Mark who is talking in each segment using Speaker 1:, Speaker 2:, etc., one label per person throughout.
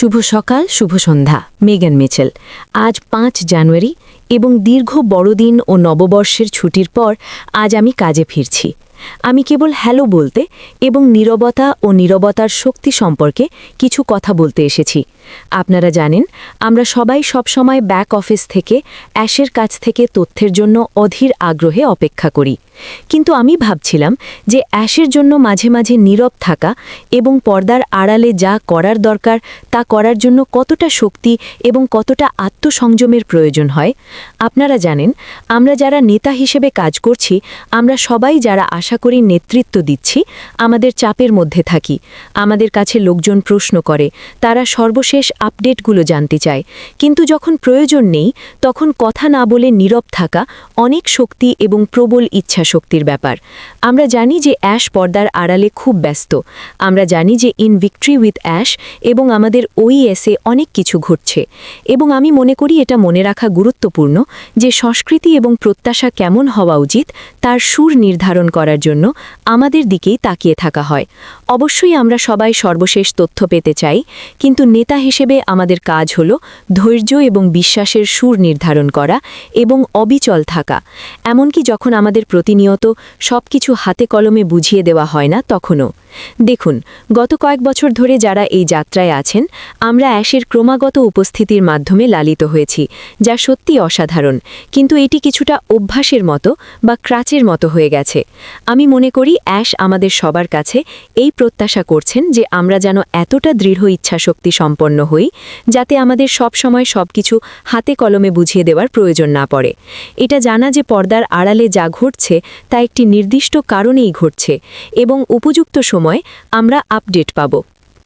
Speaker 1: শুভ সকাল, শুভ সন্ধ্যা। মেগান মিচেল, আজ পাঁচ জানুয়ারি এবং দীর্ঘ বড়দিন ও নববর্ষের ছুটির পর আজ আমি কাজে ফিরছি। আমি কেবল হ্যালো বলতে এবং নীরবতা ও নীরবতার শক্তি সম্পর্কে কিছু কথা বলতে এসেছি। আপনারা জানেন, আমরা সবাই সবসময় ব্যাক অফিস থেকে, অ্যাশের কাছ থেকে তথ্যের জন্য অধীর আগ্রহে অপেক্ষা করি। কিন্তু আমি ভাবছিলাম যে অ্যাশের জন্য মাঝে মাঝে নীরব থাকা এবং পর্দার আড়ালে যা করার দরকার, তা করার জন্য কতটা শক্তি এবং কতটা আত্মসংযমের প্রয়োজন হয়, আপনারা জানেন, আমরা যারা নেতা হিসেবে কাজ করছি, আমরা সবাই যারা আশা করি নেতৃত্ব দিচ্ছি, আমাদের চাপের মধ্যে থাকি। আমাদের কাছে লোকজন প্রশ্ন করে, তারা সর্বশেষ আপডেটগুলো জানতে চায়। কিন্তু যখন প্রয়োজন নেই, তখন কথা না বলে নীরব থাকা অনেক শক্তি এবং প্রবল ইচ্ছা শক্তির ব্যাপার। আমরা জানি যে অ্যাশ পর্দার আড়ালে খুব ব্যস্ত। আমরা জানি যে ইন ভিক্টরি উইথ অ্যাশ এবং আমাদের ওইএসে অনেক কিছু ঘটছে। এবং আমি মনে করি এটা মনে রাখা গুরুত্বপূর্ণ যে সংস্কৃতি এবং প্রত্যাশা কেমন হওয়া উচিত, তার সুর নির্ধারণ করার জন্য আমাদের দিকেই তাকিয়ে থাকা হয়। অবশ্যই আমরা সবাই সর্বশেষ তথ্য পেতে চাই, কিন্তু নেতা হিসেবে আমাদের কাজ হল ধৈর্য এবং বিশ্বাসের সুর নির্ধারণ করা এবং অবিচল থাকা। এমনকি যখন আমাদের প্রতিনিয়ত সবকিছু হাতে কলমে বুঝিয়ে দেওয়া হয় না তখনও। দেখুন, গত কয়েক বছর ধরে যারা এই যাত্রায় আছেন, আমরা অ্যাশের ক্রমাগত উপস্থিতির মাধ্যমে লালিত হয়েছি, যা সত্যি অসাধারণ, কিন্তু এটি কিছুটা অভ্যাসের মতো বা ক্রাচের মতো হয়ে গেছে। আমি মনে করি অ্যাশ আমাদের সবার কাছে এই প্রত্যাশা করছেন যে আমরা যেন এতটা দৃঢ় ইচ্ছাশক্তি সম্পন্ন হই, যাতে আমাদের সব সময় সব কিছু হাতে কলমে বুঝিয়ে দেওয়ার প্রয়োজন না পড়ে। এটা জানা যে পর্দার আড়ালে যা ঘটছে, তা একটি নির্দিষ্ট কারণেই ঘটছে এবং উপযুক্ত সময় আমরা আপডেট পাব।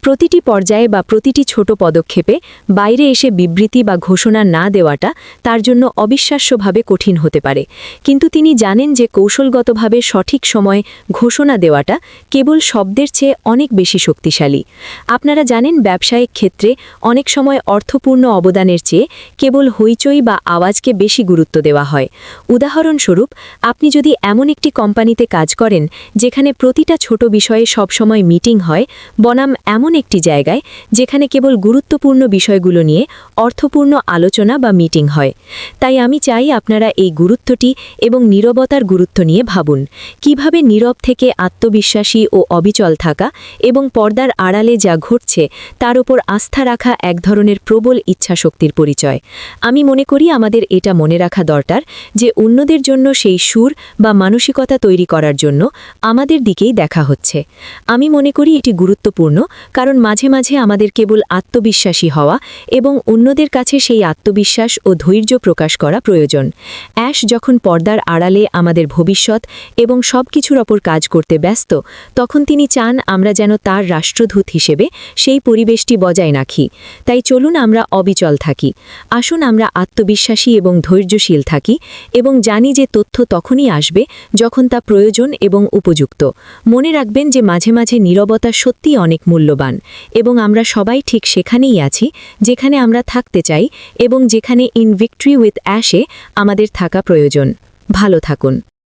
Speaker 1: প্রতিটি পর্যায়ে বা প্রতিটি ছোট পদক্ষেপে বাইরে এসে বিবৃতি বা ঘোষণা না দেওয়াটা তার জন্য অবিশ্বাস্যভাবে কঠিন হতে পারে। কিন্তু তিনি জানেন যে কৌশলগতভাবে সঠিক সময়ে ঘোষণা দেওয়াটা কেবল শব্দের চেয়ে অনেক বেশি শক্তিশালী। আপনারা জানেন ব্যবসায়িক ক্ষেত্রে অনেক সময় অর্থপূর্ণ অবদানের চেয়ে কেবল হইচই বা আওয়াজকে বেশি গুরুত্ব দেওয়া হয়। উদাহরণস্বরূপ, আপনি যদি এমন একটি কোম্পানিতে কাজ করেন, যেখানে প্রতিটা ছোট বিষয়ে সবসময় মিটিং হয়, বনাম এমন একটি জায়গায় যেখানে কেবল গুরুত্বপূর্ণ বিষয়গুলো নিয়ে অর্থপূর্ণ আলোচনা বা মিটিং হয়। তাই আমি চাই আপনারা এই গুরুত্বটি এবং নীরবতার গুরুত্ব নিয়ে ভাবুন। কীভাবে নীরব থেকে আত্মবিশ্বাসী ও অবিচল থাকা এবং পর্দার আড়ালে যা ঘটছে তার ওপর আস্থা রাখা এক ধরনের প্রবল ইচ্ছাশক্তির পরিচয়। আমি মনে করি আমাদের এটা মনে রাখা দরকার যে অন্যদের জন্য সেই সুর বা মানসিকতা তৈরি করার জন্য আমাদের দিকেই দেখা হচ্ছে। আমি মনে করি এটি গুরুত্বপূর্ণ কারণ মাঝে মাঝে আমাদের কেবল আত্মবিশ্বাসী হওয়া এবং অন্যদের কাছে সেই আত্মবিশ্বাস ও ধৈর্য প্রকাশ করা প্রয়োজন। অ্যাশ যখন পর্দার আড়ালে আমাদের ভবিষ্যৎ এবং সব কিছুর ওপর কাজ করতে ব্যস্ত, তখন তিনি চান আমরা যেন তার রাষ্ট্রদূত হিসেবে সেই পরিবেশটি বজায় রাখি। তাই চলুন আমরা অবিচল থাকি। আসুন আমরা আত্মবিশ্বাসী এবং ধৈর্যশীল থাকি এবং জানি যে তথ্য তখনই আসবে যখন তা প্রয়োজন এবং উপযুক্ত। মনে রাখবেন যে মাঝে মাঝে নীরবতা সত্যিই অনেক মূল্যবান। এবং আমরা সবাই ঠিক সেখানেই আছি, যেখানে আমরা থাকতে চাই এবং যেখানে ইন ভিক্টরি উইথ অ্যাশে আমাদের থাকা প্রয়োজন। ভালো থাকুন।